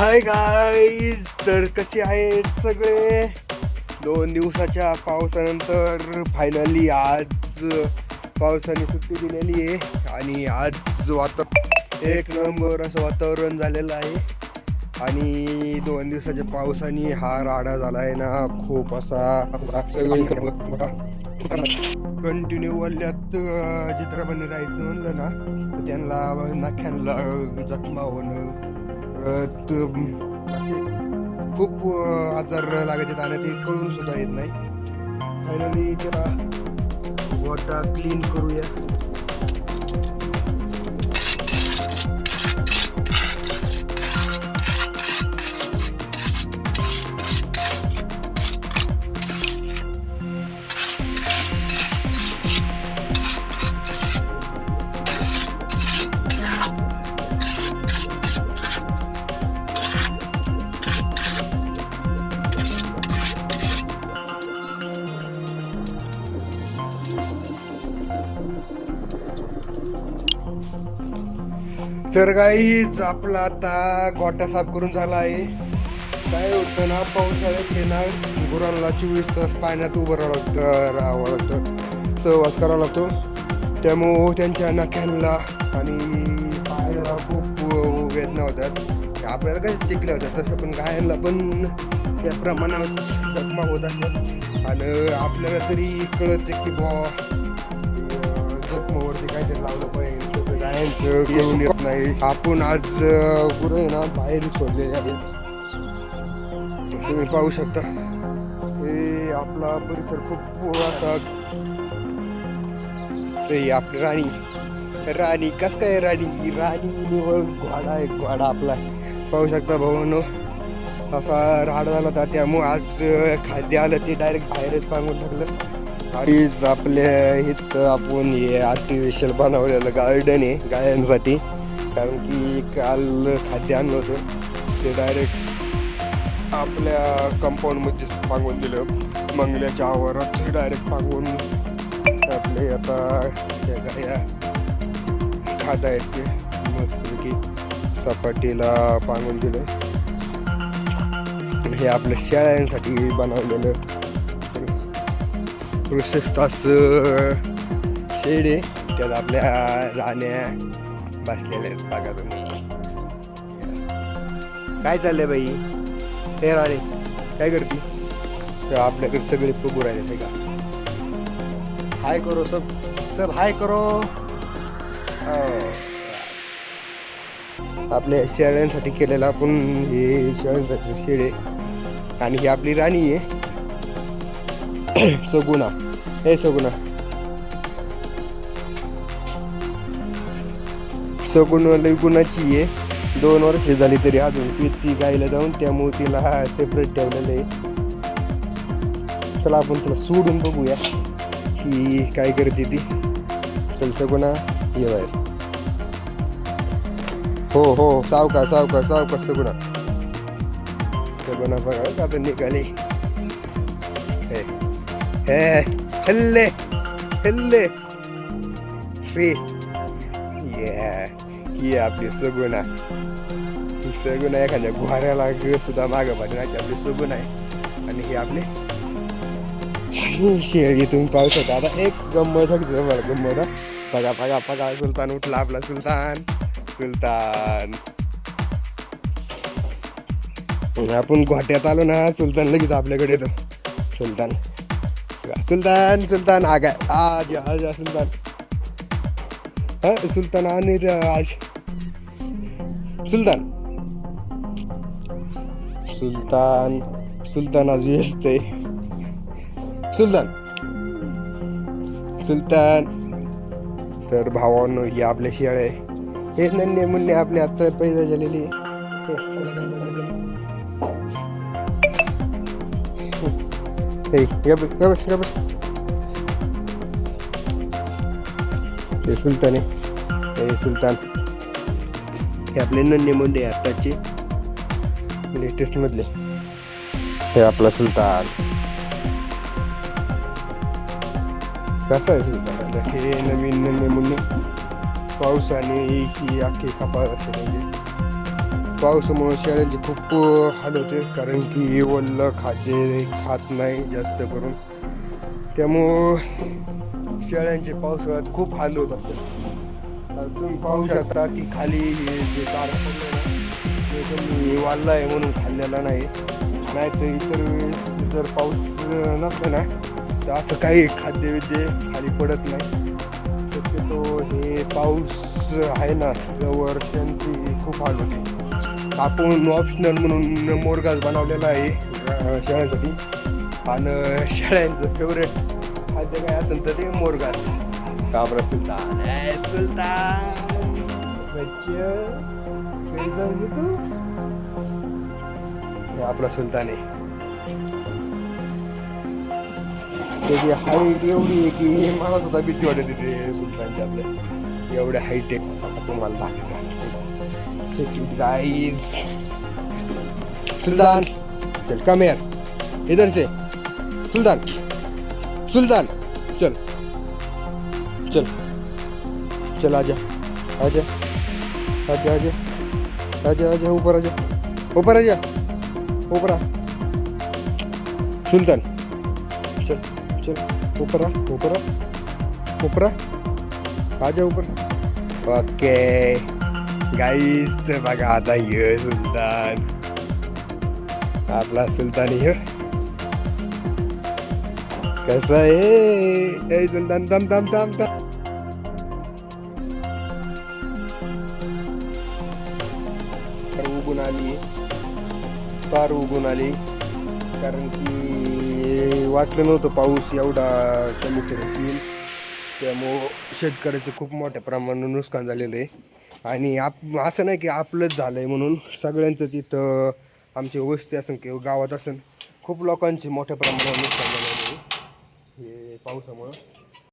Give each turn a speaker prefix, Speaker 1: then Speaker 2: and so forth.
Speaker 1: Hi guys तर कसे आहेत सगळे? दोन दिवसाच्या पावसानंतर फायनली आज पावसाने सुट्टी दिलेली आहे आणि आज वातावरण एक नंबर असं वातावरण झालेलं आहे. आणि दोन दिवसाच्या पावसाने हा राडा झाला आहे ना खूप असा कंटिन्यू वल्ल्यात चित्र राहायचं म्हणलं ना त्यांना नाख्यांना जखमा होणं असे खूप आजार लागत आणि ते कळून सुद्धा येत नाही. फायनली त्याला गोटा क्लीन करूया. तर गाईच आपला आता गोटा साफ करून झाला आहे. काय होतं ना पावसाळ्यात येणार ना गुरांना चोवीस तास पाण्यात उभं राहावं लागतं राहावं लागतं. सहवास करावा लागतो. त्यामुळं हो, त्यांच्या नाक्यांना आणि पायाला खूप वेदना होतात. आपल्याला काय चिकल्या होत्या तसं पण गायांना पण त्या प्रमाणात जखमा होत असतात. आणि आपल्याला तरी कळत की बुवा वरती काहीतरी लावलं पाहिजे. गायांचं कळून येत नाही. आपण आज कुठे आहे ना बाहेर सोडलेले आहेत तुम्ही पाहू शकता. हे आपला परिसर खूप असा ते आपली राणी. राणी कस काय राणी? राणी निवळ घोडा आहे घोडा आपला. पाहू शकता भाऊ असा राड झाला होता त्यामुळे आज खाद्य आलं ते डायरेक्ट बाहेरच पांगून टाकलं. आणि आपल्या इथं आपण हे आर्टिफिशियल बनवलेलं गार्डन आहे गायांसाठी. कारण की काल खाद्य आणलं होतं. ते डायरेक्ट आपल्या कंपाऊंडमध्येच पांगवून दिलं. मंगल्याच्या आवारात ते डायरेक्ट पांगवून आपले आता त्या गाया खात आहेत ते. मस्तपैकी सपाटीला पांगून दिलं. हे आपल्या शेळ्यांसाठी बनवलेलं प्रशस्त असं शेड आहे त्यात आपल्या राण्या बसलेल्या आहेत बघा तुम्ही. काय चाललंय बाई? हे राणे काय करते? तर आपल्याकडे सगळे पगू राहिले नाही का? हाय करो सब सब हाय करो. हो. आपल्या शेळ्यांसाठी केलेलं आपण हे शेळ्यांसाठी शेड आहे आणि ही आपली राणी आहे. सगुना हे सगुना सगुणाला गुणाची आहे दोन वर्ष झाली तरी अजून ती गायला जाऊन त्यामुळे तिला हा सेपरेट ठेवलेलं आहे. चला आपण तुला सोडून बघूया. की काय करते ती. चल सगुणा ये बाहेर. हो हो सावका सावका सावका सगुणा. सगुणा बघा आता निघाली. हल्ले हल्ले फ्री ये ही आपली सगुणा ही सगुणा एखाद्या घोऱ्याला सुद्धा मागं पाठवण्याची आपली सगुण आहे आणि ही आपली शेळी तुम्ही पाहू शकता आता एक गंमत आहे तुम्हाला गंमत आहे. बघा बघा बघा सुलतान उठला आपला सुलतान सुलतान आपण घोट्यात आलो ना सुलतान लगेच आपल्याकडे येतो सुलतान सुलतान सुलतान आगा। आज आज सुल्तान सुलतान। हा सुलतान आणि रे आज। सुलतान। सुलतान सुलतान आज व्यस्त आहे सुलतान। सुलतान। तर भावांनो ही आपल्या शेळ्या आहे. हे नन्हे मुन्ने आपले आत्ता पैदा झालेली आहे. हे, हे बघ, हे हे सुलतान आहे हे सुलतान हे आपले नन्हे मुंडे आत्ताचे लेटेस्टमधले हे आपला सुलतान कसं आहे सुलतान हे नवीन नन्हे मुंडे पाऊस आणि ही अख्खी कपाळ असते म्हणजे पावसामुळं शेळ्यांचे खूप हाल होते कारण की वल्लं खाद्य खात नाही जास्त करून. त्यामुळं शेळ्यांचे पावसाळ्यात खूप हाल होत असतात. आता तुम्ही पाहू शकता की खाली जे चारा ते त्यांनी वाढला आहे म्हणून खाल्लेला नाही. नाही तर इतर वेळेस जर पाऊस अं, नसला ना तर असं काही खाद्य विद्य खाली पडत नाही. शक्यतो हे पाऊस आहे ना त्यावर त्यांची खूप हाल होते. आपण ऑप्शनल म्हणून मोरगास बनवलेला आहे शेळ्यांसाठी. आणि शेळ्यांचं फेवरेट खाद्य काय असेल तर ते मोरगास काबरा सुलतान. सुलतान! आपला सुलतान आहे. त्याची हाईट एवढी आहे की मला सुद्धा भीती वाटत ते सुलतानच्या आपल्या. एवढ्या हाईट आहे. तुम्हाला दाखवायचं इट गाईज सुल्तान, चल कम यार इधर से. सुल्तान सुल्तान, चल चल चल, आजा आजा आजा आजा आजा आजा, ऊपर आजा ऊपर आजा, ऊपर आ. सुल्तान, चल चल, ऊपर आ ऊपर आ ऊपर आ ऊपर. ओके गाईस तर बघा आता ये सुलतान आपला सुलतान ये कसा आहे सुलतान दम दम दम दम फार उगून आली फार उगून आली कारण की वाटलं नव्हतं पाऊस एवढा समुद्र येईल त्यामुळं शेतकऱ्याचं खूप मोठ्या प्रमाणात नुकसान झालेलं आहे. आणि आप असं नाही की आपलंच झालं आहे म्हणून सगळ्यांचं तिथं आमची वस्ती असेल किंवा गावात असेल खूप लोकांची मोठ्या प्रमाणावर नुकसान झालेलं आहे. हे पावसामुळं.